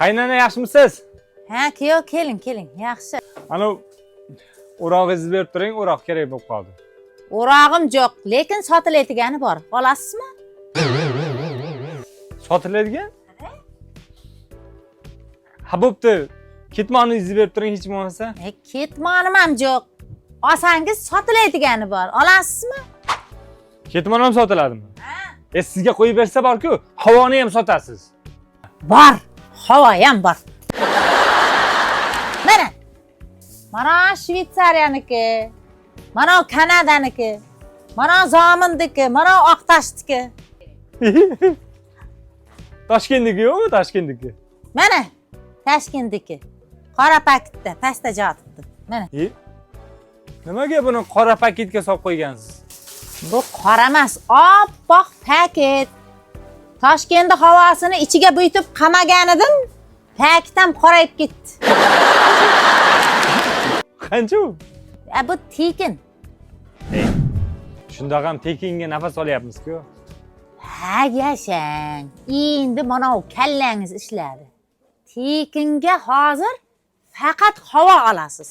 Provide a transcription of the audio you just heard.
qaynona yaxshimisiz ha kuyov keling keling yaxshi ana o'rog'ingizni berib turing o'roq kerak bo'lib qoldi. O'rog'im yo'q lekin sotiladigani bor olasizmi sotiladigan ha bo'pti. Ketmoningizni berib turing hech bo'lmasa? E, ketmonim ham yo'q olsangiz sotiladigani bor olasizmi? Ketmon ham sotiladimi? E sizga qo'yib bersa borku havoni ham sotasiz. Bor havo ham bor mana mana shvetsariyaniki mana kanadaniki mana zomindiki mana oqtashniki toshkentniki yo'qmi toshkentniki mana toshkentniki qora paketda pastda yotibdi mana e nimaga buni qora paketga solib qo'ygansiz? Bu qora emas oppoq paket toshkentni havosini ichiga buytib qamagan edim paket ham qorayib ketdi. Qancha u? A bu tekin. Shundoq ham tekinga nafas olyapmiz-ku. Ha yashang endi mana bu kallangiz ishladi. Tekinga hozir faqat havo olasiz